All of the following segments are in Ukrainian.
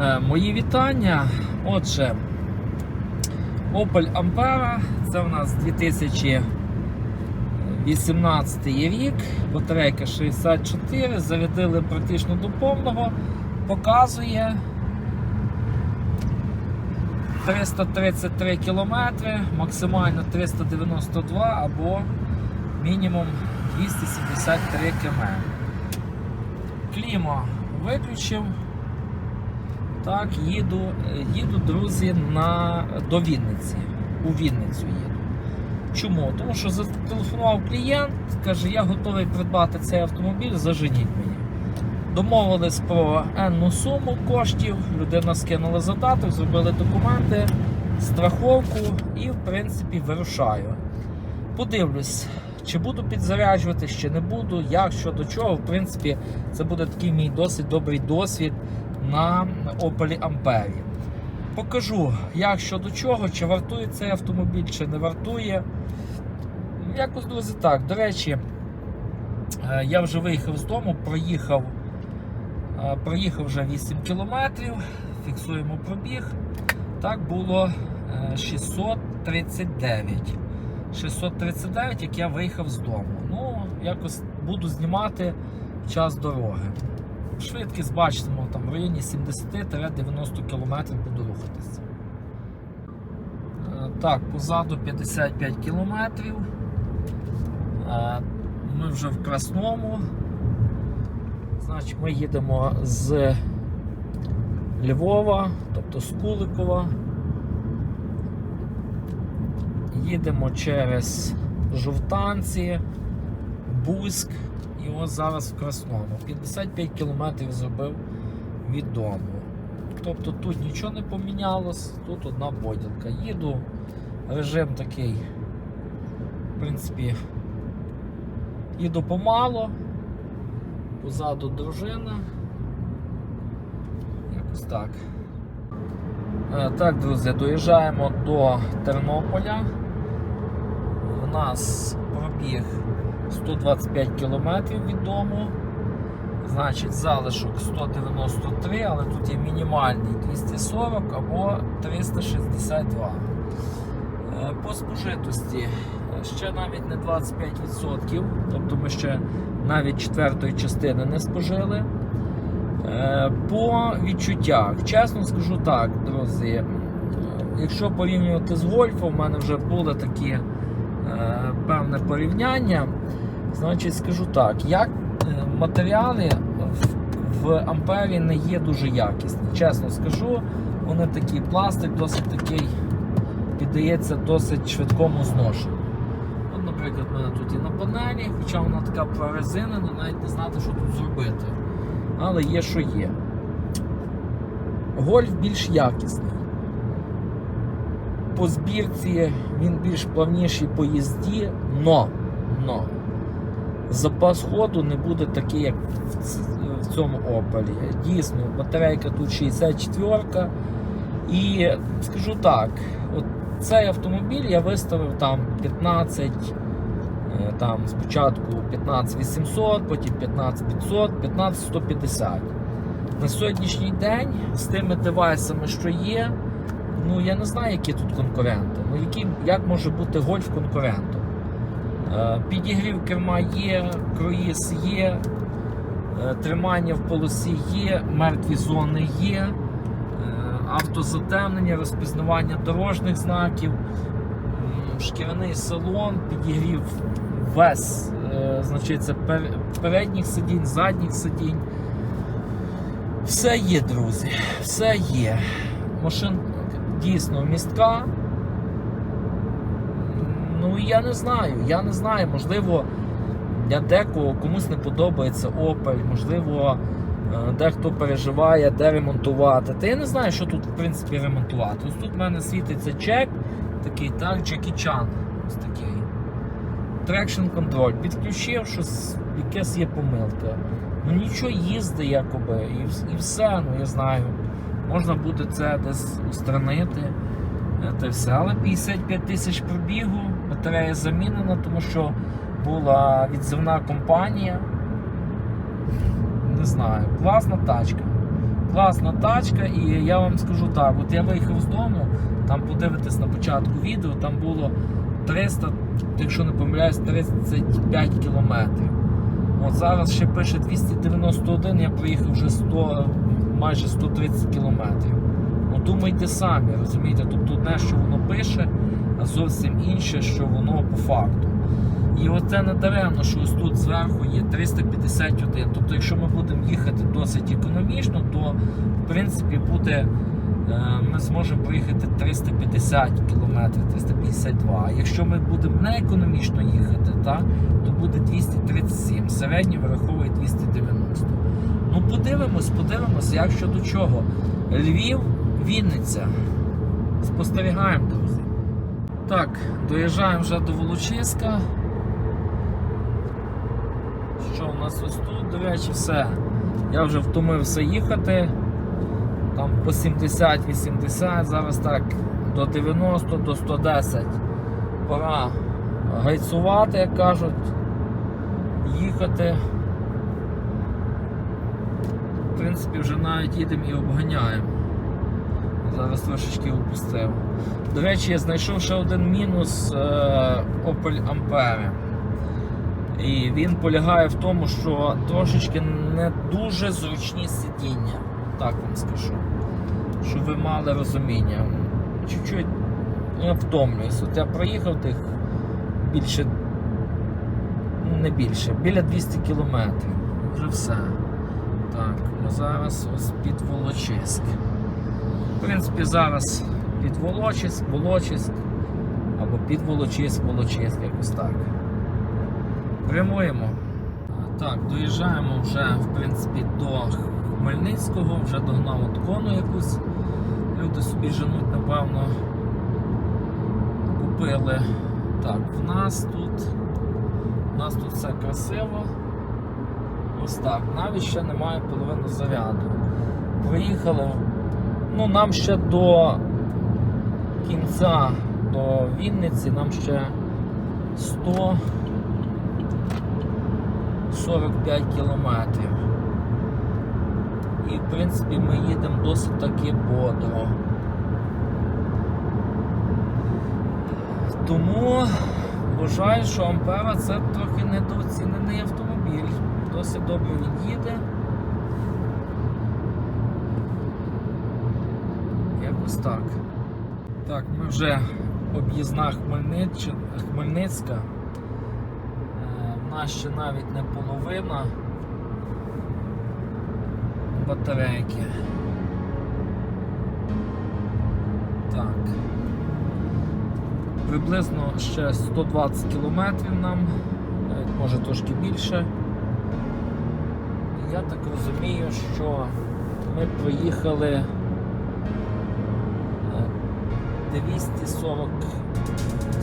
Е, Мої вітання. Отже, Opel Ampera, це у нас 2018 рік, батарейка 64, зарядили практично до повного, показує 333 кілометри, максимально 392 або мінімум 273 км. Кліма виключив. Так, їду, їду, друзі, на, до Вінниці. У Вінницю їду. Чому? Тому що зателефонував клієнт, каже, я готовий придбати цей автомобіль, заженіть мені. Домовились про енну суму коштів, людина скинула задаток, зробили документи, страховку і, в принципі, вирушаю. Подивлюсь, чи буду підзаряджувати, чи не буду, як, що до чого. В принципі, це буде такий мій досить добрий досвід на Opel Ampera. Покажу, як що до чого, чи вартує цей автомобіль, чи не вартує. Якось друзі так. До речі, е, я вже виїхав з дому, проїхав, е, проїхав вже 8 кілометрів, фіксуємо пробіг. Так було е, 639. 639, як я виїхав з дому. Ну, якось буду знімати час дороги. Швидкість бачимо там в районі 70-90 км буду рухатися. Е, Так, позаду 55 км. Ми вже в Красному. Значить, ми їдемо з Львова, тобто з Куликова. Їдемо через Жовтанці, Бузьк і ось зараз в Красному. 55 кілометрів зробив від дому. Тобто тут нічого не помінялось, тут одна поділка. Їду, режим такий, в принципі, їду помало, позаду дружина. Якось так. Е, Так, друзі, доїжджаємо до Тернополя. У нас пробіг 125 кілометрів від дому. Значить, залишок 193, але тут є мінімальний 240 або 362. Е, По спожитості е, ще навіть не 25%, тобто ми ще навіть четвертої частини не спожили. Е, По відчуттях, чесно скажу так, друзі, якщо порівнювати з гольфом, в мене вже були такі е, певне порівняння. Значить, скажу так, як е, матеріали в, Ампері не є дуже якісні. Чесно скажу, вони такі пластик, досить такий, піддається досить швидкому зношенню. От, наприклад, в мене тут і на панелі, хоча вона така прорезинена, навіть не знати, що тут зробити. Але є, що є. Гольф більш якісний. По збірці він більш плавніший по їзді, но, но запас ходу не буде такий, як в цьому Opel. Дійсно, батарейка тут 64 і скажу так, от цей автомобіль я виставив там 15, е, там спочатку 15800, потім 15500, 15150. На сьогоднішній день з тими девайсами, що є, ну я не знаю, які тут конкуренти. Ну, які, як може бути гольф конкурентом? Е, Підігрів керма є, круїз є, е, тримання в полосі є, мертві зони є, е, автозатемнення, розпізнавання дорожніх знаків, шкіряний салон, підігрів весь, е, значить, це передніх сидінь, задніх сидінь. Все є, друзі, все є. Машин дійсно містка. Ну я не знаю, я не знаю. Можливо, для декого комусь не подобається Opel, можливо, е, дехто переживає, де ремонтувати. Та я не знаю, що тут в принципі ремонтувати. Ось тут в мене світиться чек, такий, так, Джекі Чан. Ось такий. Traction контроль. Підключив, щось, якась є помилка. Ну нічого їзди, якоби, і, і все, ну я знаю. Можна буде це десь устранити. Е, Та все. Але 55 тисяч пробігу, батарея замінена, тому що була відзивна компанія. Не знаю, класна тачка. Класна тачка, і я вам скажу так: от я виїхав з дому, там подивитись на початку відео, там було 300, якщо не помиляюсь, 35 кілометрів. От зараз ще пише 291, я проїхав вже 100, майже 130 кілометрів. Думайте самі, розумієте? Тобто одне, що воно пише, зовсім інше, що воно по факту. І оце не даремно, що ось тут зверху є 351. Тобто, якщо ми будемо їхати досить економічно, то в принципі буде, е, ми зможемо проїхати 350 км, 352. А якщо ми будемо не економічно їхати, так, то буде 237. Середній вираховує 290. Ну подивимось, подивимось, як щодо чого. Львів, Вінниця. Спостерігаємо, друзі. Так, доїжджаємо вже до Волочиська. Що у нас ось тут, до речі, все. Я вже втомився їхати. Там по 70-80, зараз так до 90, до 110. Пора гайцувати, як кажуть, їхати. В принципі, вже навіть їдемо і обганяємо. Зараз трошечки опустив. До речі, я знайшов ще один мінус е, Opel Ampere. І він полягає в тому, що трошечки не дуже зручні сидіння. Так вам скажу. Щоб ви мали розуміння. Чуть-чуть я втомлююсь. От я проїхав тих більше, ну, не більше, біля 200 кілометрів. Вже все. Так, ми зараз ось під Волочиськ. В принципі, зараз під Волочиськ, Волочиськ або під Волочиськ, Волочиськ, якось так. Прямуємо. Так, доїжджаємо вже в принципі до Хмельницького, вже догнав от кону якусь. Люди собі женуть, напевно, купили. Так, в нас тут в нас тут все красиво. Ось так. Навіть ще немає половини заряду. Приїхали. Ну, нам ще до кінця, до Вінниці, нам ще 100 45 кілометрів. І в принципі ми їдемо досить таки бодро. Тому вважаю, що Ампера це трохи недооцінений автомобіль. Досить добре він їде. Якось так. Так, ми вже об'їзна Хмельницька. Е, В нас ще навіть не половина батарейки. Так. Приблизно ще 120 кілометрів нам, може трошки більше. Я так розумію, що ми проїхали е, 240,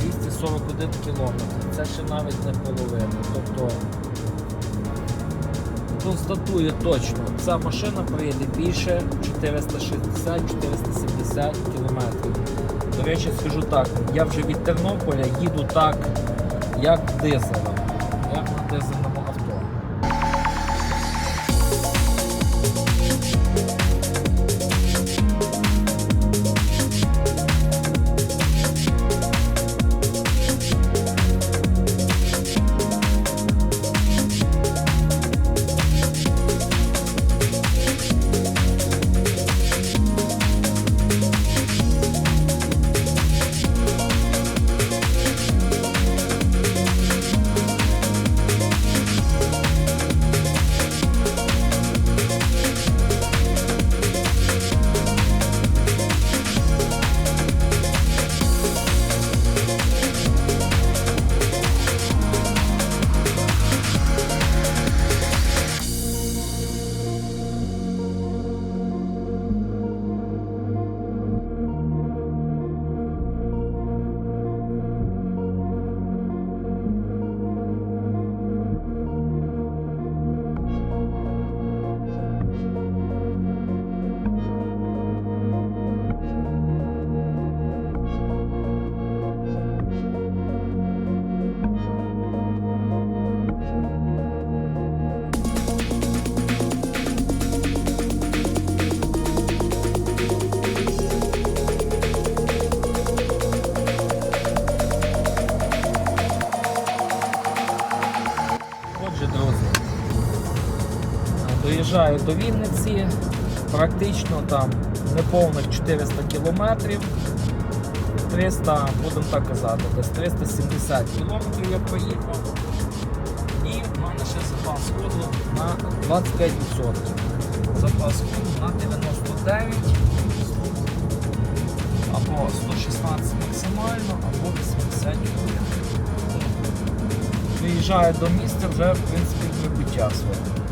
241 кілометр. Це ще навіть не половина. Тобто констатую точно, ця машина проїде більше 460-470 кілометрів. До речі, скажу так, я вже від Тернополя їду так, як дизелем, як на дизельному Приїжджаю до Вінниці, практично там неповних 400 кілометрів. 300, будемо так казати, десь 370 кілометрів я проїхав. І в мене ще запас ходу на 25%. Запас ходу на 99 або 116 максимально, або 80 км. Виїжджаю до місця вже в принципі прибуття своє.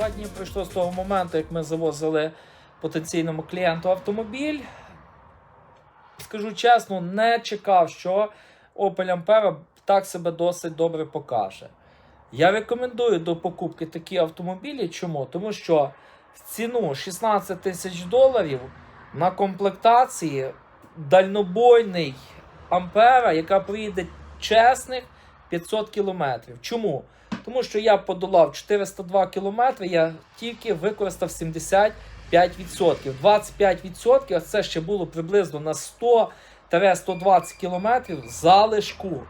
Два дні пройшло з того моменту, як ми завозили потенційному клієнту автомобіль. Скажу чесно, не чекав, що Opel Ampera так себе досить добре покаже. Я рекомендую до покупки такі автомобілі. Чому? Тому що в ціну 16 тисяч доларів на комплектації дальнобойний Ампера, яка проїде чесних 500 кілометрів. Чому? Тому що я подолав 402 кілометри, я тільки використав 75%. 25% а це ще було приблизно на 100-120 кілометрів залишку.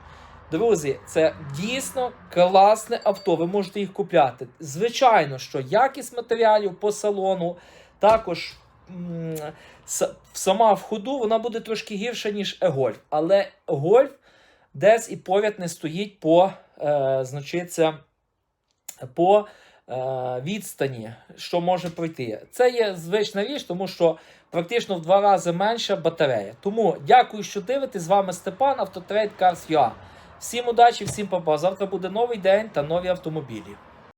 Друзі, це дійсно класне авто. Ви можете їх купляти. Звичайно, що якість матеріалів по салону, також сама в ходу вона буде трошки гірша, ніж E-Golf. Але Golf десь і поряд не стоїть по, е, значиться, по е, відстані, що може пройти. Це є звична річ, тому що практично в два рази менша батарея. Тому дякую, що дивитесь. З вами Степан, Автотрейд Cars.ua. Всім удачі, всім папа. Завтра буде новий день та нові автомобілі.